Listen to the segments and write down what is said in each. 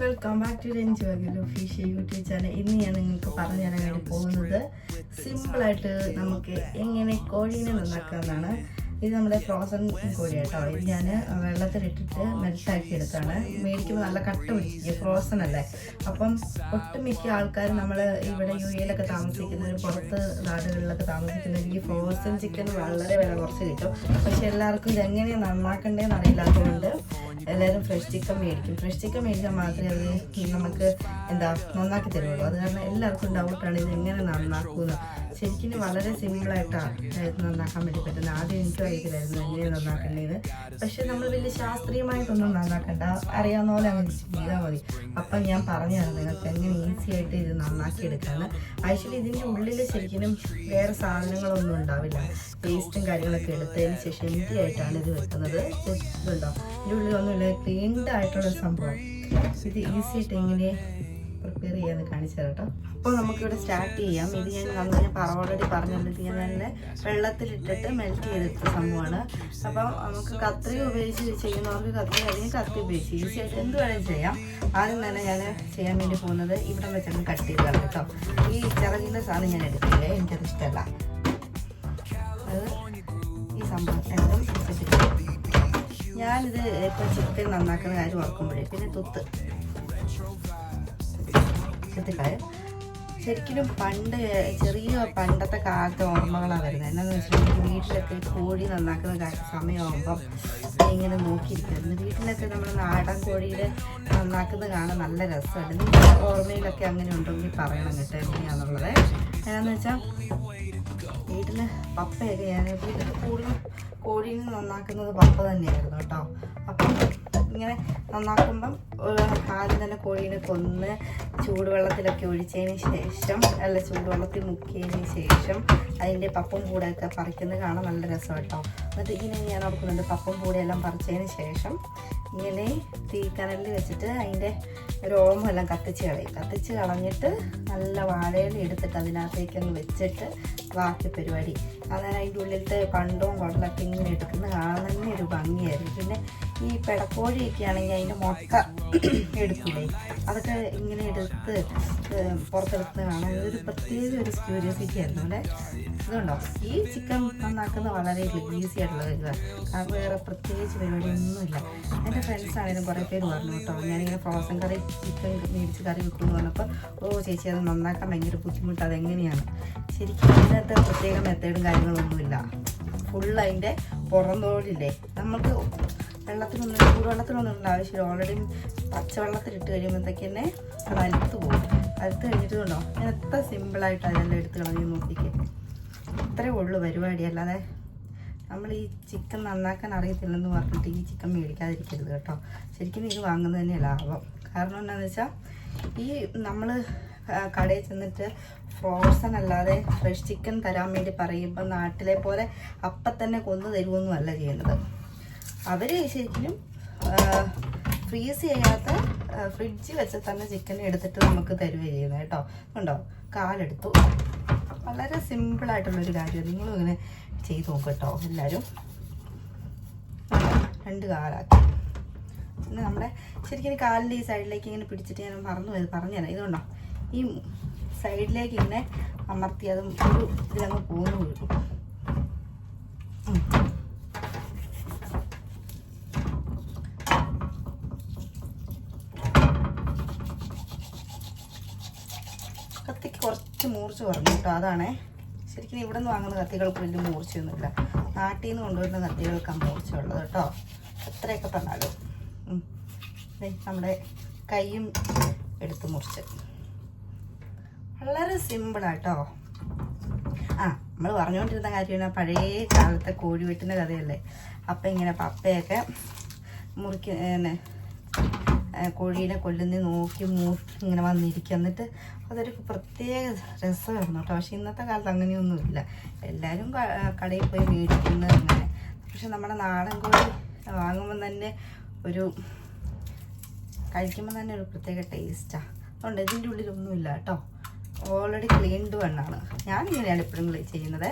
Welcome back to Ranju fish YouTube channel ഇന്ന് ഞാൻ നിങ്ങൾക്ക് പറഞ്ഞു തരാൻ വേണ്ടി പോകുന്നത് സിമ്പിളായിട്ട് നമുക്ക് എങ്ങനെ കോഴീനെ നന്നാക്കാമെന്നാണ്. ഇത് നമ്മുടെ ഫ്രോസൺ കോഴി കേട്ടോ ഇത് ഞാൻ വെള്ളത്തിലിട്ടിട്ട് മെൽറ്റാക്കി എടുത്താണ്. മേടിക്കുമ്പോൾ നല്ല കട്ട പിടിച്ചിരിക്കും. ഫ്രോസൺ അല്ലേ? അപ്പം ഒട്ടുമിക്ക ആൾക്കാരും നമ്മൾ ഇവിടെ യു എയിലൊക്കെ താമസിക്കുന്നവർ പുറത്ത് നാടുകളിലൊക്കെ താമസിക്കുന്നവർ ഈ ഫ്രോസൺ ചിക്കൻ വളരെ വില കുറച്ച് കിട്ടും. പക്ഷെ എല്ലാവർക്കും ഇതെങ്ങനെ നന്നാക്കണ്ടേന്ന് അറിയില്ലാത്തതുകൊണ്ട് എല്ലാവരും ഫ്രഷ് ചിക്കൻ മേടിക്കും. ഫ്രഷ് ചിക്കൻ മേടിച്ചാൽ മാത്രമേ അത് നമുക്ക് എന്താ നന്നാക്കി തരുള്ളൂ. അത് കാരണം എല്ലാവർക്കും ഡൗട്ടാണ് ഇത് എങ്ങനെ നന്നാക്കുന്നത് ശരിക്കും വളരെ സിമ്പിളായിട്ടാണ് നന്നാക്കാൻ വേണ്ടി പറ്റുന്നത്. ആദ്യം എനിക്ക് അറിയത്തില്ലായിരുന്നു എങ്ങനെ നന്നാക്കേണ്ടത് പക്ഷെ നമ്മൾ വലിയ ശാസ്ത്രീയമായിട്ടൊന്നും നന്നാക്കണ്ട. അറിയാവുന്ന പോലെ അങ്ങനെ ചെയ്താൽ മതി. അപ്പം ഞാൻ പറഞ്ഞു നിങ്ങൾക്ക് എങ്ങനെ ഈസി ആയിട്ട് ഇത് നന്നാക്കി എടുക്കാന്ന് ആക്ച്വലി ഇതിന്റെ ഉള്ളിൽ ശരിക്കും വേറെ സാധനങ്ങളൊന്നും ഉണ്ടാവില്ല. പേസ്റ്റും കാര്യങ്ങളൊക്കെ എടുത്തതിന് ശേഷം empty ആയിട്ടാണ് ഇത് വെക്കുന്നത്. ഇതുണ്ടോ? ഇതിന്റെ ഉള്ളിലൊന്നുമില്ല ക്ലീൻഡ് ആയിട്ടുള്ള സംഭവം. ഇത് ഈസി ആയിട്ട് എങ്ങനെ പ്രിപ്പയർ ചെയ്യാന്ന് കാണിച്ചു കേട്ടോ. അപ്പോൾ നമുക്കിവിടെ സ്റ്റാർട്ട് ചെയ്യാം. ഇത് ഞാൻ നമ്മൾ ഞാൻ ഓൾറെഡി പറഞ്ഞിട്ട് ഞാൻ നല്ല വെള്ളത്തിലിട്ടിട്ട് മെൽറ്റ് ചെയ്തെടുത്ത സംഭവമാണ്. അപ്പം നമുക്ക് കത്രി ഉപയോഗിച്ച് ചെയ്യുന്നവർക്ക് കത്രി അല്ലെങ്കിൽ കത്തി ഉപയോഗിച്ച് ഈസി ആയിട്ട് എന്ത് വേണമെങ്കിലും ചെയ്യാം. ആദ്യം തന്നെ ഞാൻ ചെയ്യാൻ വേണ്ടി പോകുന്നത് ഇവിടെ വെച്ചാൽ കട്ട് ചെയ്തതാണ് കേട്ടോ. ഈ ചിറകിന്റെ സാധനം ഞാൻ എടുക്കില്ലേ എനിക്കത് ഇഷ്ടമല്ല. അത് ഈ സംഭവം. ഞാനിത് ഇപ്പം ചിക്കൻ നന്നാക്കുന്ന കാര്യം ഓർക്കുമ്പോഴേ പിന്നെ തുത്ത്. ചെത്തിക്കളയും ശരിക്കും പണ്ട് ചെറിയ പണ്ടത്തെ കാലത്തെ ഓർമ്മകളാണ് വരുന്നത്. എന്നാന്ന് വെച്ചിട്ടുണ്ടെങ്കിൽ വീട്ടിലൊക്കെ കോഴി നന്നാക്കുന്ന കാര്യം സമയമാകുമ്പം ഇങ്ങനെ നോക്കിയിരിക്കുന്നു വീട്ടിലൊക്കെ നമ്മൾ നാടൻ കോഴിയുടെ നന്നാക്കുന്നത് കാണാൻ നല്ല രസമുണ്ട് നിങ്ങളുടെ ഓർമ്മയിലൊക്കെ അങ്ങനെ ഉണ്ടെങ്കിൽ പറയണം കേട്ടോ എങ്ങനെയാണെന്നുള്ളത് എന്നാന്ന് വെച്ചാൽ വീട്ടിൽ പപ്പയൊക്കെ ഞാൻ വീട്ടിൽ കൂടുതലും കോഴീനെ നന്നാക്കുന്നത് പപ്പ തന്നെയായിരുന്നു കേട്ടോ. അപ്പം ഇങ്ങനെ നന്നാക്കുമ്പം ആദ്യം തന്നെ കോഴീനെ കൊന്ന് ചൂടുവെള്ളത്തിലൊക്കെ ഒഴിച്ചതിന് ശേഷം അല്ല ചൂടുവെള്ളത്തിൽ മുക്കിയതിന് ശേഷം അതിന്റെ പപ്പും കൂടെയൊക്കെ പറിക്കുന്നത് കാണാൻ നല്ല രസം കേട്ടോ. എന്നിട്ട് ഇങ്ങനെ ഞാൻ ഓർക്കുന്നുണ്ട് പപ്പും കൂടെയെല്ലാം പറിച്ചതിന് ശേഷം ഇങ്ങനെ തീ കനലിൽ വെച്ചിട്ട് അതിന്റെ എല്ലാം കത്തിച്ച് കളയും. കത്തിച്ച് കളഞ്ഞിട്ട് നല്ല വാഴയില എടുത്തിട്ട് അതിനകത്തേക്ക് അങ്ങ് വെച്ചിട്ട് ബാക്കി പരിപാടി. അതായത് അതിന്റെ ഉള്ളിലത്തെ പണ്ടവും കൊള്ളൊക്കെ ഇങ്ങനെ എടുക്കുന്ന കാണാൻ തന്നെ ഒരു ഭംഗിയായിരുന്നു. പിന്നെ ഈ പിടക്കോഴിയൊക്കെ ആണെങ്കിൽ അതിന്റെ മുട്ട എടുക്കില്ലേ? അതൊക്കെ ഇങ്ങനെ എടുത്ത് പുറത്തെടുത്ത് കാണാൻ ഒരു പ്രത്യേക ഒരു ക്യൂരിയോസിറ്റി ആയിരുന്നു. അല്ലേ ഇതുണ്ടോ? ഈ ചിക്കൻ നന്നാക്കുന്നത് വളരെ ഈസി ആയിട്ടുള്ള കാരണം വേറെ പ്രത്യേകിച്ച് പരിപാടിയൊന്നുമില്ല. എന്റെ ഫ്രണ്ട്സ് ആണെങ്കിലും കുറേ പേര് പറഞ്ഞു കേട്ടോ. ഞാനിങ്ങനെ ഫ്രോസൺ കറി ചിക്കൻ മേടിച്ച് കറി വെക്കുമെന്ന് പറഞ്ഞപ്പോൾ ഓ ചേച്ചി അത് നന്നാക്കാൻ ഭയങ്കര ബുദ്ധിമുട്ട്. അതെങ്ങനെയാണ്? ശരിക്കും അതിനകത്ത് പ്രത്യേക മെത്തേഡും കാര്യങ്ങളൊന്നുമില്ല. ഫുൾ അതിന്റെ പുറന്തോടില്ലേ? നമുക്ക് വെള്ളത്തിനൊന്നും ചൂടുവെള്ളത്തിനൊന്നും ഇടേണ്ട ആവശ്യമില്ല. ഓൾറെഡി പച്ചവെള്ളത്തിലിട്ട് കഴിയുമ്പോഴത്തേക്ക് തന്നെ അത് അലുത്ത് പോകും. അലുത്ത് കഴിഞ്ഞിട്ട് കൊണ്ടോ? ഞാൻ എത്ര സിമ്പിളായിട്ട് അതെല്ലാം എടുത്ത് കളഞ്ഞ് നോക്കിക്കേ. ഇത്രയേ ഉള്ളൂ പരിപാടി. അല്ലാതെ നമ്മൾ ഈ ചിക്കൻ നന്നാക്കാൻ അറിയത്തില്ലെന്ന് പറഞ്ഞിട്ട് ഈ ചിക്കൻ മേടിക്കാതിരിക്കരുത് കേട്ടോ. ശരിക്കും ഇത് വാങ്ങുന്നത് തന്നെ ലാഭം. കാരണം എന്താണെന്ന് വെച്ചാൽ ഈ നമ്മൾ കടയിൽ ചെന്നിട്ട് ഫ്രോസൺ അല്ലാതെ ഫ്രഷ് ചിക്കൻ തരാൻ വേണ്ടി പറയുമ്പോൾ നാട്ടിലെ പോലെ അപ്പം തന്നെ കൊന്നു തരുമൊന്നും അല്ല ചെയ്യുന്നത്. അവർ ശരിക്കും ഫ്രീസ് ചെയ്യാത്ത ഫ്രിഡ്ജിൽ വെച്ച് തന്നെ ചിക്കൻ എടുത്തിട്ട് നമുക്ക് തരുകയാണ് ചെയ്യുന്നത് കേട്ടോ. ഉണ്ടോ കാലെടുത്തു. വളരെ സിമ്പിളായിട്ടുള്ളൊരു കാര്യം. നിങ്ങളും ഇങ്ങനെ ചെയ്ത് നോക്കും കേട്ടോ എല്ലാവരും രണ്ട് കാലാക്കി. പിന്നെ നമ്മുടെ ശരിക്കും കാലിന്റെ ഈ സൈഡിലേക്ക് ഇങ്ങനെ പിടിച്ചിട്ട് ഞാൻ മറന്നു പോയത് പറഞ്ഞുതരാം ഇതുകൊണ്ടോ? ഈ സൈഡിലേക്ക് ഇങ്ങനെ അമർത്തി അതും ഒരു ഇതിലങ്ങ് പോകുന്നു വീഴും കുറച്ച് മൂർച്ച കുറഞ്ഞു കേട്ടോ അതാണേ. ശരിക്കും ഇവിടെ നിന്ന് വാങ്ങുന്ന കത്തികൾക്ക് വലിയ മൂർച്ചയൊന്നുമില്ല നാട്ടിൽ നിന്ന് കൊണ്ടുവരുന്ന കത്തികൾക്കാണ് മൂർച്ച ഉള്ളത് കേട്ടോ. എത്രയൊക്കെ ഉം. നമ്മുടെ കൈയും എടുത്ത് മുറിച്ച്. വളരെ സിമ്പിളാട്ടോ ആ നമ്മൾ പറഞ്ഞുകൊണ്ടിരുന്ന കാര്യമാണ് പഴയ കാലത്തെ കോഴി വെട്ടിന്റെ കഥയല്ലേ? അപ്പം ഇങ്ങനെ പപ്പയൊക്കെ മുറിക്ക് കോഴീനെ കൊല്ലുന്ന നോക്കി മൂക്കി ഇങ്ങനെ വന്നിരിക്കുക എന്നിട്ട് അതൊരു പ്രത്യേക രസമായിരുന്നു കേട്ടോ. പക്ഷെ ഇന്നത്തെ കാലത്ത് അങ്ങനെയൊന്നുമില്ല. എല്ലാവരും കടയിൽ പോയി മേടിക്കുന്നത് അങ്ങനെ പക്ഷെ നമ്മുടെ നാടൻ കോഴി വാങ്ങുമ്പോൾ തന്നെ ഒരു കഴിക്കുമ്പോൾ തന്നെ ഒരു പ്രത്യേക ടേസ്റ്റാണ് അതുകൊണ്ട് ഇതിന്റെ ഉള്ളിലൊന്നുമില്ല കേട്ടോ. ഓൾറെഡി ക്ലീൻഡ് വണ്ണാണ് ഞാനിങ്ങനെയാണ് എപ്പോഴും ക്ലീൻ ചെയ്യുന്നത്.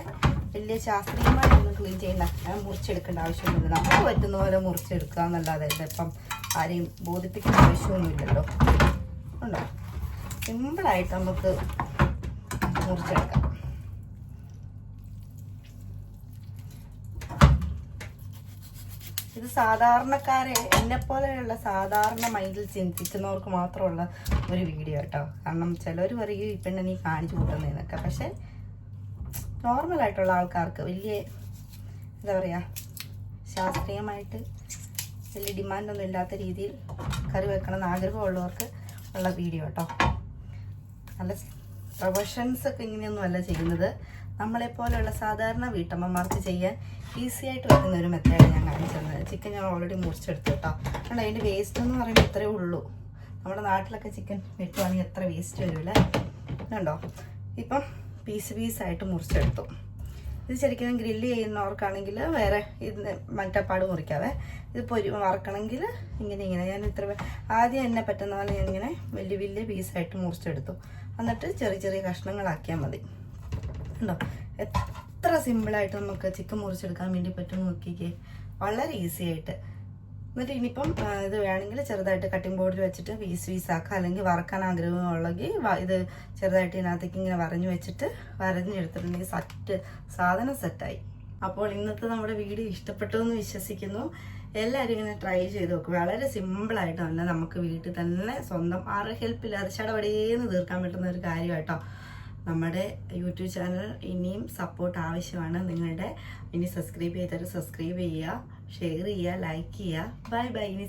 വലിയ ശാസ്ത്രീയമായിട്ടൊന്നും ക്ലീൻ ചെയ്യുന്ന മുറിച്ചെടുക്കേണ്ട ആവശ്യമൊന്നുമില്ല. നമുക്ക് പറ്റുന്ന പോലെ മുറിച്ചെടുക്കുക എന്നല്ലാതെ ഇപ്പം ആരെയും ബോധിപ്പിക്കേണ്ട ആവശ്യമൊന്നുമില്ലല്ലോ. ഉണ്ടോ? സിമ്പിളായിട്ട് നമുക്ക് മുറിച്ചെടുക്കാം. ഇത് സാധാരണക്കാരെ എന്നെ പോലെയുള്ള സാധാരണ മൈൻഡിൽ ചിന്തിക്കുന്നവർക്ക് മാത്രമുള്ള ഒരു വീഡിയോ കേട്ടോ. കാരണം ചിലർ പറയും ഈ പെണ്ണെ നീ കാണിച്ചു കൂട്ടുന്നതെന്നൊക്കെ പക്ഷെ നോർമലായിട്ടുള്ള ആൾക്കാർക്ക് വലിയ എന്താ പറയുക ശാസ്ത്രീയമായിട്ട് വലിയ ഡിമാൻഡൊന്നും ഇല്ലാത്ത രീതിയിൽ കറി വെക്കണം എന്ന് ആഗ്രഹമുള്ളവർക്ക് ഉള്ള വീഡിയോ കേട്ടോ. നല്ല പ്രൊഫഷൻസ് ഒക്കെ ഇങ്ങനെയൊന്നും അല്ല ചെയ്യുന്നത്. നമ്മളെപ്പോലെയുള്ള സാധാരണ വീട്ടമ്മമാർക്ക് ചെയ്യാൻ ഈസി ആയിട്ട് വെക്കുന്ന ഒരു മെത്തേഡ് ഞാൻ കാണിച്ചത് ചിക്കൻ ഞാൻ ഓൾറെഡി മുറിച്ചെടുത്തു കേട്ടോ. അതുകൊണ്ട് അതിന്റെ വേസ്റ്റ് എന്ന് പറയുമ്പോൾ ഇത്രയേ ഉള്ളൂ. നമ്മുടെ നാട്ടിലൊക്കെ ചിക്കൻ വെട്ടുവാണെങ്കിൽ എത്ര വേസ്റ്റ് വരില്ല ഇതുണ്ടോ? ഇപ്പം പീസ് പീസായിട്ട് മുറിച്ചെടുത്തു. ഇത് ശരിക്കും ഗ്രില്ല് ചെയ്യുന്നവർക്കാണെങ്കിൽ വേറെ ഇത് മറ്റപ്പാട് മുറിക്കാവേ. ഇത് പൊരി വറക്കണമെങ്കിൽ ഇങ്ങനെ ഇങ്ങനെ. ഞാൻ ഇത്ര ആദ്യം എന്നെ പറ്റുന്ന പോലെ ഞാൻ ഇങ്ങനെ വലിയ വലിയ പീസായിട്ട് മുറിച്ചെടുത്തു. എന്നിട്ട് ചെറിയ ചെറിയ കഷ്ണങ്ങളാക്കിയാൽ മതി. ഉണ്ടോ എത്ര സിമ്പിളായിട്ട് നമുക്ക് ചിക്കൻ മുറിച്ചെടുക്കാൻ വേണ്ടി പറ്റും നോക്കിക്കേ. വളരെ ഈസി ആയിട്ട്. എന്നിട്ട് ഇനിയിപ്പം ഇത് വേണമെങ്കിൽ ചെറുതായിട്ട് കട്ടിംഗ് ബോർഡിൽ വെച്ചിട്ട് പീസ് പീസാക്കുക അല്ലെങ്കിൽ വറക്കാൻ ആഗ്രഹമുള്ളെങ്കിൽ ഇത് ചെറുതായിട്ട് ഇതിനകത്തേക്ക് ഇങ്ങനെ വരഞ്ഞു വെച്ചിട്ട് വരഞ്ഞെടുത്തിട്ടുണ്ടെങ്കിൽ സെറ്റ് സാധനം സെറ്റായി അപ്പോൾ ഇന്നത്തെ നമ്മുടെ വീഡിയോ ഇഷ്ടപ്പെട്ടു എന്ന് വിശ്വസിക്കുന്നു. എല്ലാവരും ഇങ്ങനെ ട്രൈ ചെയ്ത് നോക്കും. വളരെ സിമ്പിളായിട്ട് തന്നെ നമുക്ക് വീട്ടിൽ തന്നെ സ്വന്തം ആരുടെ ഹെൽപ്പില്ലാതെ ചടപടേന്ന് തീർക്കാൻ പറ്റുന്ന ഒരു കാര്യമായിട്ടോ നമ്മുടെ യൂട്യൂബ് ചാനൽ ഇനിയും സപ്പോർട്ട് ആവശ്യമാണ്. നിങ്ങളുടെ ഇനി സബ്സ്ക്രൈബ് ചെയ്തിട്ട് സബ്സ്ക്രൈബ് ചെയ്യുക. ഷെയർ ചെയ്യുക ലൈക്ക് ചെയ്യുക. ബൈ ബൈ ഇനി